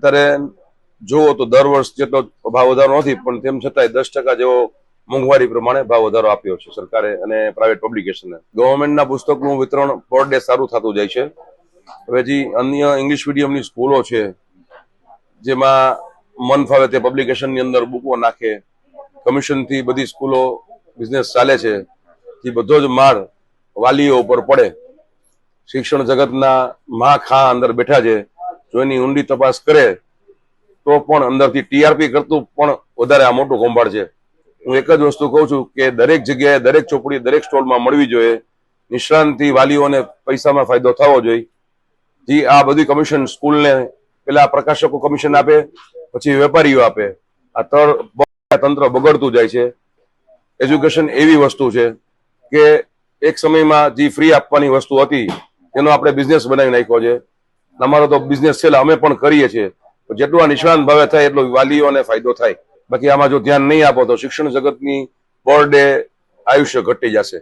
અત્યારે જુઓ તો દર વર્ષ જેટલો ભાવ વધારો નથી, પણ તેમ છતાંય દસ ટકા જેવો મોંઘવારી પ્રમાણે ભાવ વધારો આપ્યો છે સરકારે અને પ્રાઇવેટ પબ્લિકેશને ગવર્મેન્ટના પુસ્તકનું વિતરણ પર ડે સારું થતું જાય છે. હવે જે અન્ય ઇંગ્લિશ મીડિયમની સ્કૂલો છે, જેમાં મન ફાવે તે પબ્લિકેશનની અંદર બુકો નાખે કમિશનથી બધી સ્કૂલો બિઝનેસ ચાલે છે જે બધો જ માર વાલીઓ ઉપર પડે. શિક્ષણ જગતના મા ખા અંદર બેઠા છે. જો એની ઊંડી તપાસ કરે, તો પણ અંદરથી ટીઆરપી કરતું પણ વધારે આ મોટું કૌભાંડ છે. હું એક જ વસ્તુ કહું છું કે દરેક જગ્યાએ, દરેક ચોપડી દરેક સ્ટોલમાં મળવી જોઈએ. નિષ્ણાંતથી વાલીઓને પૈસામાં ફાયદો થવો જોઈએ. જે, આ બધી કમિશન સ્કૂલને પેલા પ્રકાશકો કમિશન આપે, પછી વેપારીઓ આપે. આ તર તંત્ર બગડતું જાય છે. એજ્યુકેશન એવી વસ્તુ છે કે એક સમયમાં જે ફ્રી આપવાની વસ્તુ હતી એનો આપણે બિઝનેસ બનાવી નાખ્યો છે. અમારો તો બિઝનેસ છે અમે પણ કરીએ છીએ. જેટલું આ નિષ્ણાંત ભાવે થાય એટલો વાલીઓને ફાયદો થાય. બાકી આમાં જો ધ્યાન નહીં આપો તો શિક્ષણ જગતની પર ડે આયુષ્ય ઘટી જશે.